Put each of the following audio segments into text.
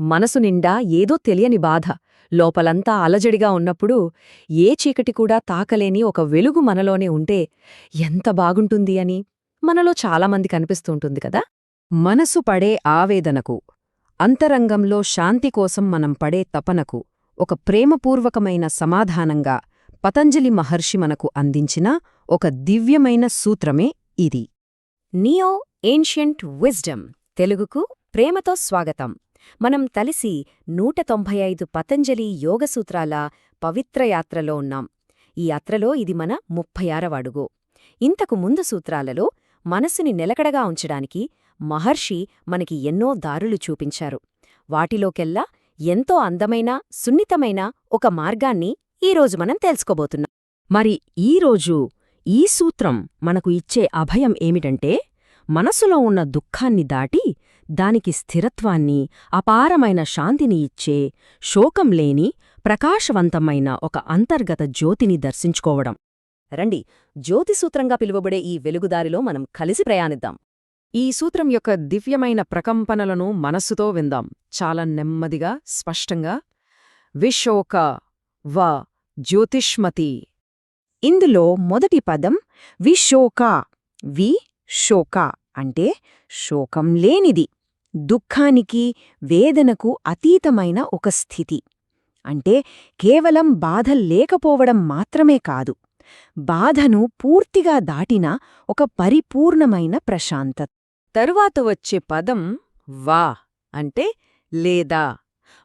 మనసు నిండా ఏదో తెలియని బాధ. లోపలంతా అలజడిగా ఉన్నప్పుడు ఏ చీకటి కూడా తాకలేని ఒక వెలుగు మనలోనే ఉంటే ఎంత బాగుంటుంది అని మనలో చాలామంది కనిపిస్తుంటుంది కదా? మనసు పడే ఆవేదనకు అంతరంగంలో శాంతి కోసం మనం పడే తపనకు ఒక ప్రేమపూర్వకమైన సమాధానంగా పతంజలి మహర్షి మనకు అందించిన ఒక దివ్యమైన సూత్రమే ఇది. నియో ఏన్షియంట్ విజ్డమ్ తెలుగుకు ప్రేమతో స్వాగతం. మనం తలిసి నూట తొంభై ఐదు పతంజలి యోగసూత్రాల పవిత్ర యాత్రలో ఉన్నాం. ఈ యాత్రలో ఇది మన ముప్పై ఆరవడుగు ఇంతకు ముందు సూత్రాలలో మనసుని నిలకడగా ఉంచడానికి మహర్షి మనకి ఎన్నో దారులు చూపించారు. వాటిలోకెల్లా ఎంతో అందమైన సున్నితమైన ఒక మార్గాన్ని ఈరోజు మనం తెలుసుకోబోతున్నాం. మరి ఈరోజు ఈ సూత్రం మనకు ఇచ్చే అభయం ఏమిటంటే మనసులో ఉన్న దుఃఖాన్ని దాటి దానికి స్థిరత్వాన్ని అపారమైన శాంతిని ఇచ్చే శోకం లేని ప్రకాశవంతమైన ఒక అంతర్గత జ్యోతిని దర్శించుకోవడం. రండి జ్యోతిసూత్రంగా పిలువబడే ఈ వెలుగుదారిలో మనం కలిసి ప్రయాణిద్దాం. ఈ సూత్రం యొక్క దివ్యమైన ప్రకంపనలను మనస్సుతో విందాం. చాలా నెమ్మదిగా స్పష్టంగా. విశోక వ జ్యోతిష్మతి. ఇందులో మొదటి పదం విశోక. వి శోక అంటే శోకం లేనిది. దుఃఖానికి వేదనకు అతీతమైన ఒక స్థితి. అంటే కేవలం బాధ లేకపోవడం మాత్రమే కాదు బాధను పూర్తిగా దాటిన ఒక పరిపూర్ణమైన ప్రశాంతత. తరువాత వచ్చే పదం వా అంటే లేదా.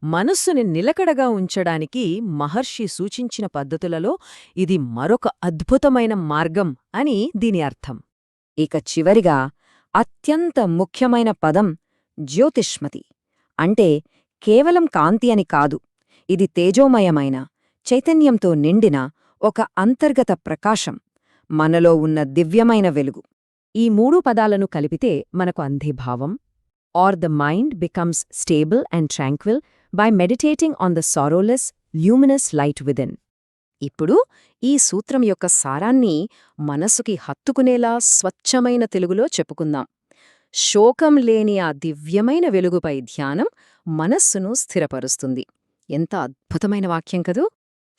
మనస్సుని నిలకడగా ఉంచడానికి మహర్షి సూచించిన పద్ధతులలో ఇది మరొక అద్భుతమైన మార్గం అని దీని అర్థం. ఇక చివరిగా అత్యంత ముఖ్యమైన పదం జ్యోతిష్మతి. అంటే కేవలం కాంతి అని కాదు ఇది తేజోమయమైన చైతన్యంతో నిండిన ఒక అంతర్గత ప్రకాశం మనలో ఉన్న దివ్యమైన వెలుగు. ఈ మూడు పదాలను కలిపితే మనకు అందే భావం or the mind becomes stable and tranquil by meditating on the sorrowless luminous light within. ఇప్పుడు ఈ సూత్రం యొక్క సారాన్ని మనసుకి హత్తుకునేలా స్వచ్ఛమైన తెలుగులో చెప్పుకుందాం. శోకం లేని ఆ దివ్యమైన వెలుగుపై ధ్యానం మనస్సును స్థిరపరుస్తుంది. ఎంత అద్భుతమైన వాక్యం కదూ!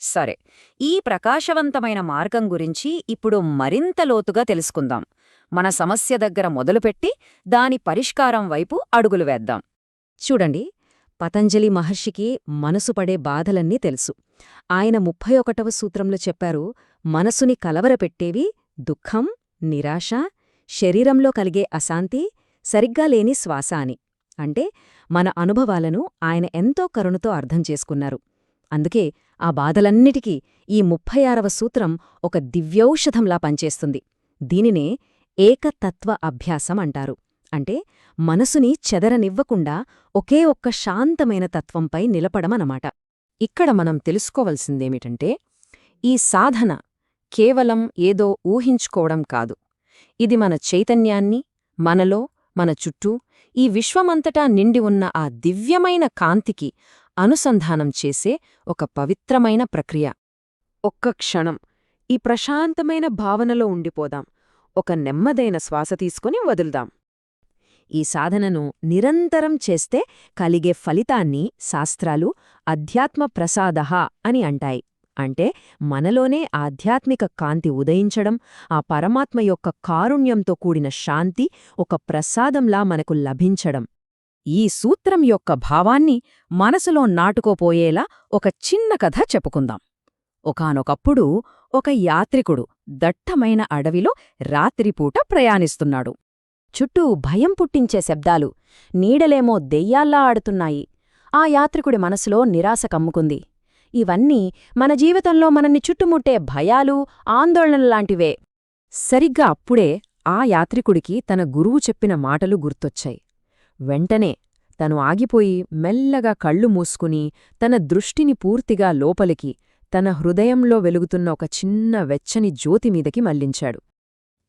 సరే ఈ ప్రకాశవంతమైన మార్గం గురించి ఇప్పుడు మరింత లోతుగా తెలుసుకుందాం. మన సమస్య దగ్గర మొదలుపెట్టి దాని పరిష్కారం వైపు అడుగులు వేద్దాం. చూడండి పతంజలి మహర్షికి మనసు పడే బాధలన్నీ తెలుసు. ఆయన ముప్పై ఒకటవ సూత్రంలో చెప్పారు మనసుని కలవరపెట్టేవి దుఃఖం నిరాశ శరీరంలో కలిగే అశాంతి సరిగ్గా లేని శ్వాస అని. అంటే మన అనుభవాలను ఆయన ఎంతో కరుణతో అర్థం చేసుకున్నారు. అందుకే ఆ బాధలన్నిటికీ ఈ ముప్పై ఆరవ సూత్రం ఒక దివ్యౌషధంలా పనిచేస్తుంది. దీనినే ఏకతత్వ అభ్యాసం అంటారు. అంటే మనసుని చెదరనివ్వకుండా ఒకే ఒక్క శాంతమైన తత్వంపై నిలపడమనమాట. ఇక్కడ మనం తెలుసుకోవలసిందేమిటంటే ఈ సాధన కేవలం ఏదో ఊహించుకోవడం కాదు. ఇది మన చైతన్యాన్ని మనలో మన చుట్టూ ఈ విశ్వమంతటా నిండి ఉన్న ఆ దివ్యమైన కాంతికి అనుసంధానం చేసే ఒక పవిత్రమైన ప్రక్రియ. ఒక్క క్షణం ఈ ప్రశాంతమైన భావనలో ఉండిపోదాం. ఒక నెమ్మదైన శ్వాస తీసుకుని వదులుదాం. ఈ సాధనను నిరంతరం చేస్తే కలిగే ఫలితాన్ని శాస్త్రాలు అధ్యాత్మ ప్రసాదహ అని అంటాయి. అంటే మనలోనే ఆధ్యాత్మిక కాంతి ఉదయించడం ఆ పరమాత్మ యొక్క కారుణ్యంతో కూడిన శాంతి ఒక ప్రసాదంలా మనకు లభించడం. ఈ సూత్రం యొక్క భావాన్ని మనసులో నాటుకోపోయేలా ఒక చిన్న కథ చెప్పుకుందాం. ఒకానొకప్పుడు ఒక యాత్రికుడు దట్టమైన అడవిలో రాత్రిపూట ప్రయాణిస్తున్నాడు. చుట్టూ భయం పుట్టించే శబ్దాలు నీడలేమో దెయ్యాల్లా ఆడుతున్నాయి. ఆ యాత్రికుడి మనసులో నిరాశ కమ్ముకుంది. ఇవన్నీ మన జీవితంలో మనల్ని చుట్టుముట్టే భయాలు ఆందోళనలాంటివే సరిగ్గా అప్పుడే ఆ యాత్రికుడికి తన గురువు చెప్పిన మాటలు గుర్తొచ్చాయి. వెంటనే తను ఆగిపోయి మెల్లగా కళ్ళు మూసుకుని తన దృష్టిని పూర్తిగా లోపలికి తన హృదయంలో వెలుగుతున్న ఒక చిన్న వెచ్చని జ్యోతిమీదకి మళ్ళించాడు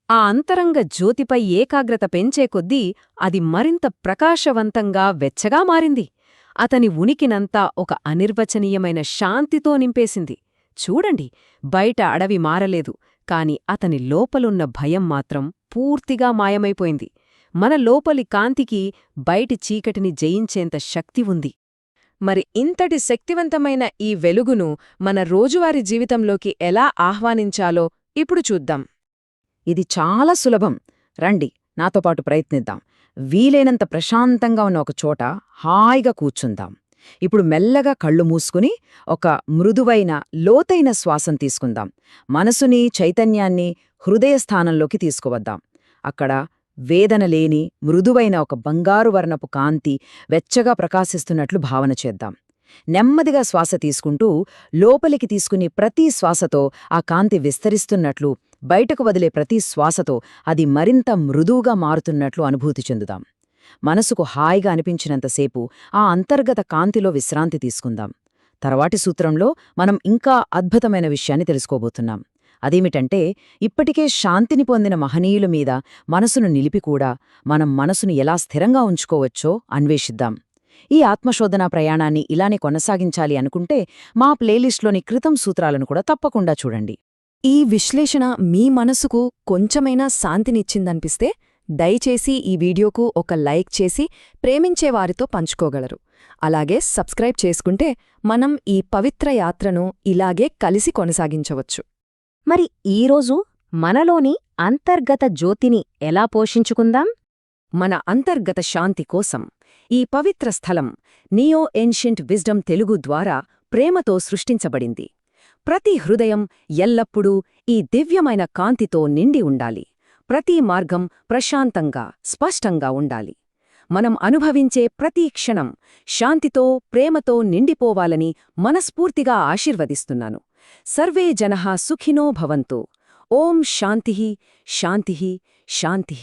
ఆ అంతరంగ జ్యోతిపై ఏకాగ్రత పెంచే కొద్దీ అది మరింత ప్రకాశవంతంగా వెచ్చగా మారింది. అతని ఉనికినంతా ఒక అనిర్వచనీయమైన శాంతితో నింపేసింది. చూడండి బయట అడవి మారలేదు కాని అతని లోపలున్న భయం మాత్రం పూర్తిగా మాయమైపోయింది. మన లోపలి కాంతికి బయటి చీకటిని జయించేంత శక్తి ఉంది. మరి ఇంతటి శక్తివంతమైన ఈ వెలుగును మన రోజువారీ జీవితంలోకి ఎలా ఆహ్వానించాలో ఇప్పుడు చూద్దాం. ఇది చాలా సులభం. రండి నాతో పాటు ప్రయత్నిద్దాం. వీలైనంత ప్రశాంతంగా ఉన్న ఒక చోట హాయిగా కూర్చుందాం. ఇప్పుడు మెల్లగా కళ్ళు మూసుకుని ఒక మృదువైన లోతైన శ్వాసం తీసుకుందాం. మనసుని చైతన్యాన్ని హృదయ స్థానంలోకి తీసుకువద్దాం. అక్కడ వేదన లేని మృదువైన ఒక బంగారు వర్ణపు కాంతి వెచ్చగా ప్రకాశిస్తున్నట్లు భావన చేద్దాం. నెమ్మదిగా శ్వాస తీసుకుంటూ లోపలికి తీసుకుని ప్రతి శ్వాసతో ఆ కాంతి విస్తరిస్తున్నట్లు బయటకు వదిలే ప్రతి శ్వాసతో అది మరింత మృదువుగా మారుతున్నట్లు అనుభూతి చెందుదాం. మనసుకు హాయిగా అనిపించినంతసేపు ఆ అంతర్గత కాంతిలో విశ్రాంతి తీసుకుందాం. తర్వాటి సూత్రంలో మనం ఇంకా అద్భుతమైన విషయాన్ని తెలుసుకోబోతున్నాం. అదేమిటంటే ఇప్పటికే శాంతిని పొందిన మహనీయుల మీద మనసును నిలిపి కూడా మనం మనసును ఎలా స్థిరంగా ఉంచుకోవచ్చో అన్వేషిద్దాం. ఈ ఆత్మశోధన ప్రయాణాన్ని ఇలానే కొనసాగించాలి అనుకుంటే మా ప్లేలిస్ట్లోని క్రితం సూత్రాలను కూడా తప్పకుండా చూడండి. ఈ విశ్లేషణ మీ మనసుకు కొంచెమైనా శాంతినిచ్చిందనిపిస్తే దయచేసి ఈ వీడియోకు ఒక లైక్ చేసి ప్రేమించేవారితో పంచుకోగలరు. అలాగే సబ్స్క్రైబ్ చేసుకుంటే మనం ఈ పవిత్ర యాత్రను ఇలాగే కలిసి కొనసాగించవచ్చు. మరి ఈరోజు మనలోని అంతర్గత జ్యోతిని ఎలా పోషించుకుందాం? మన అంతర్గత శాంతి కోసం ఈ పవిత్ర స్థలం నియో ఏన్షియంట్ విజ్డమ్ తెలుగు ద్వారా ప్రేమతో సృష్టించబడింది. ప్రతి హృదయం ఎల్లప్పుడూ ఈ దివ్యమైన కాంతితో నిండి ఉండాలి. ప్రతి మార్గం ప్రశాంతంగా స్పష్టంగా ఉండాలి. మనం అనుభవించే ప్రతి క్షణం శాంతితో ప్రేమతో నిండిపోవాలని మనస్ఫూర్తిగా ఆశీర్వదిస్తున్నాను. సర్వే జన సుఖినో భవంతు. ఓం శాంతి శాంతి శాంతి.